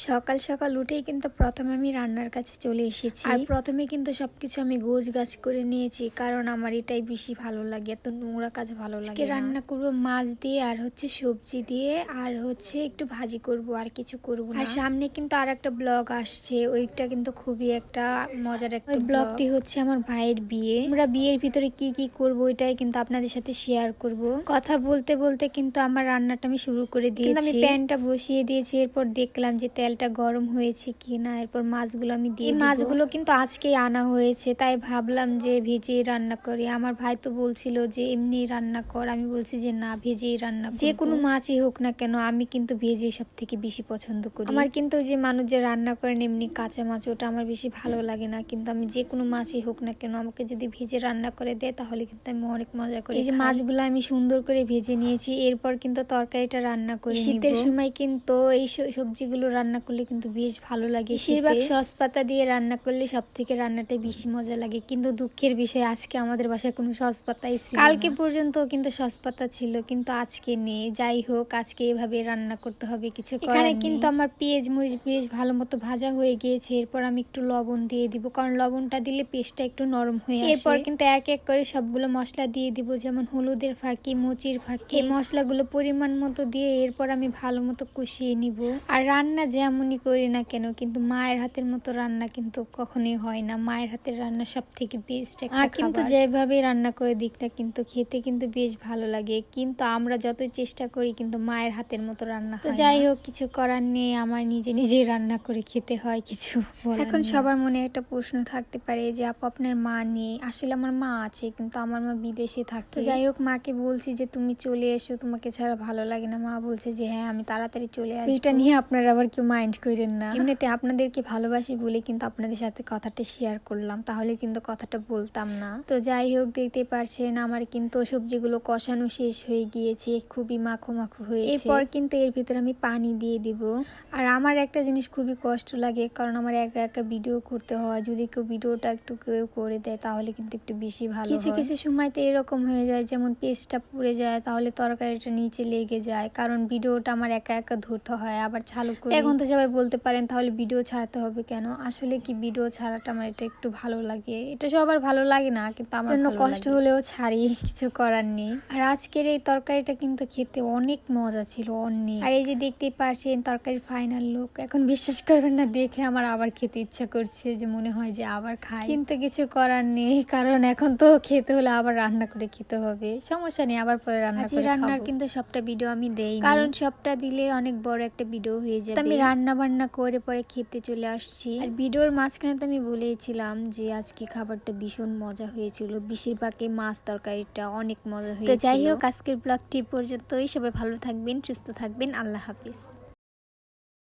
সকাল সকাল উঠেই কিন্তু প্রথমে আমি রান্নার কাছে চলে এসেছি। আর প্রথমে কিন্তু সবকিছু আমি গোছ গাছ করে নিয়েছি কারণ আমার এটাই বেশি ভালো লাগে এত নোংরা কাজ ভালো লাগে রান্না করব মাছ দিয়ে আর হচ্ছে সবজি দিয়ে আর হচ্ছে একটু ভাজি করব আর কিছু করব আর সামনে কিন্তু আর একটা ব্লগ আসছে ওইটা কিন্তু খুবই একটা মজার একটা ব্লগটি হচ্ছে আমার ভাইয়ের বিয়ে। আমরা বিয়ের ভিতরে কি কি করব ওইটাই কিন্তু আপনাদের সাথে শেয়ার করব। কথা বলতে বলতে কিন্তু আমার রান্নাটা আমি শুরু করে দিয়েছি আমি প্যানটা বসিয়ে দিয়েছি এরপর দেখলাম যে তেলটা গরম হয়েছে কি না এরপর মাছগুলো আমি দিয়ে মাছগুলো কিন্তু আজকেই আনা হয়েছে তাই ভাবলাম যে ভেজেই রান্না করি। আমার ভাই তো বলছিল যে এমনি রান্না কর। আমি বলছি যে না ভেজেই রান্না। যে কোনো মাছই হোক না কেন আমি কিন্তু ভেজে সব থেকে বেশি পছন্দ করি। আমার কিন্তু যে মানুষ যে রান্না করেন এমনি কাঁচা মাছ ওটা আমার বেশি ভালো লাগে না। কিন্তু আমি যে কোনো মাছই হোক না কেন আমাকে যদি ভেজে রান্না করে দেয় তাহলে কিন্তু আমি অনেক মজা করি। এই যে মাছগুলো আমি সুন্দর করে ভেজে নিয়েছি এরপর কিন্তু তরকারিটা রান্না করি শীতের সময় কিন্তু এই সবজিগুলো রান্না করলে কিন্তু বেশ ভালো লাগে বেশিরভাগ সস পাতা দিয়ে রান্না করলে সব থেকে রান্নাটা বেশি মজা লাগে। কিন্তু দুঃখের বিষয় আজকে আমাদের বাসায় কোনো সস পাতাই ছিল কালকে পর্যন্ত কিন্তু সস পাতা ছিল কিন্তু আজকে নেই। যাই হোক আজকে এভাবে রান্না করতে হবে কিছু এখানে কিন্তু আমার পেঁয়াজ মরিচ বেশ ভালো মতো ভাজা হয়ে গিয়েছে। এরপর আমি একটু লবণ দিয়ে দিব কারণ লবণটা দিলে পেস্টটা একটু নরম হয়ে এরপর কিন্তু এক এক করে সবগুলো মশলা দিয়ে দিব যেমন হলুদের ফাঁকি মুচির ফাঁকি। এই মশলাগুলো পরিমাণ মতো দিয়ে এরপর আমি ভালো মতো কষিয়ে নিব। আর রান্না যেমনই করি না কেন কিন্তু মায়ের হাতের মতো রান্না কিন্তু কখনোই হয় না। মায়ের হাতের রান্না সব থেকে বেস্ট একটা কিন্তু যেভাবে রান্না করে দিক না কিন্তু খেতে কিন্তু বেশ ভালো লাগে। কিন্তু আমরা যতই চেষ্টা করি কিন্তু মায়ের হাতের মতো রান্না তো যাই হোক কিছু করার নেই আমার নিজে নিজে রান্না করে খেতে হয় কিছু এখন সবার মনে একটা প্রশ্ন থাকতে পারে যে আপু আপনার মা নেই? আসলে আমার মা আছে কিন্তু আমার মা বিদেশে থাকে। তো যাই হোক মাকে বলছি যে তুমি চলে এসো তোমাকে ছাড়া ভালো লাগে না। মা বলছে যে হ্যাঁ আমি তাড়াতাড়ি চলে আসব এটা নিয়ে আপনারা আবার কেউ মাইন্ড করেন না। এমনিতে আপনাদেরকে ভালোবাসি বলে কিন্তু আপনাদের সাথে কথাটা শেয়ার করলাম তাহলে কিন্তু কথাটা বলতাম না। তো যাই হোক দেখতে পারছেন আমার কিন্তু সবজিগুলো কষানো শেষ হয়ে গিয়েছে খুবই মাখো মাখো হয়েছে। এরপর কিন্তু এর ভিতরে আমি পানি দিয়ে দিব। আর আমার একটা জিনিস খুবই কষ্ট লাগে কারণ আমার একা একা ভিডিও করতে হয়। যদি কেউ ভিডিওটা একটু কেউ করে দেয় তাহলে কিন্তু একটু বেশি ভালো কিছু কিছু সময় তো এরকম হয়ে যায় যেমন পেস্টটা পুড়ে যায় তাহলে তরকারিটা নিচে লেগে যায়। কারণ ভিডিওটা আমার একা একা ধরতে হয় আবার চালু করে এখন তো সবাই বলতে পারেন তাহলে ভিডিও ছাড়তে হবে কেন? আসলে কি ভিডিও ছাড়াটা আমার এটা একটু ভালো লাগে। এটা সবার ভালো লাগে না কিন্তু আমার জন্য কষ্ট হলেও ছাড়ি কিছু করার নেই। আর আজকের এই তরকারিটা কিন্তু খেতে অনেক মজা ছিল অনেক। আর এই যে দেখতেই পারছেন তরকারির ফাইনাল লুক এখন বিশ্বাস করবেন না দেখে আমার আবার খেতে ইচ্ছা করছে যে মনে হয় যে আবার খাই। কিন্তু কিছু করার নেই কারণ এখন তো খেতে হলে আবার রান্না করে খেতে হবে। সমস্যা নেই আবার পরে রান্না করে রান্নার কিন্তু সবটা ভিডিও আমি দেই কারণ সবটা দিলে অনেক বড় একটা ভিডিও হয়ে যাবে। আমি রান্না বান্না করে পরে খেতে চলে আসছি। আর ভিডিওর মাঝখানে তো আমি বলেছিলাম যে আজকে খাবারটা ভীষণ মজা হয়েছিল। বেশিরভাগই মাছ তরকারিটা অনেক মজা হয়েছিল তো যাই হোক আজকের ব্লগটি পর্যন্তই। সবাই ভালো থাকবেন সুস্থ থাকবেন। আল্লাহ হাফিজ।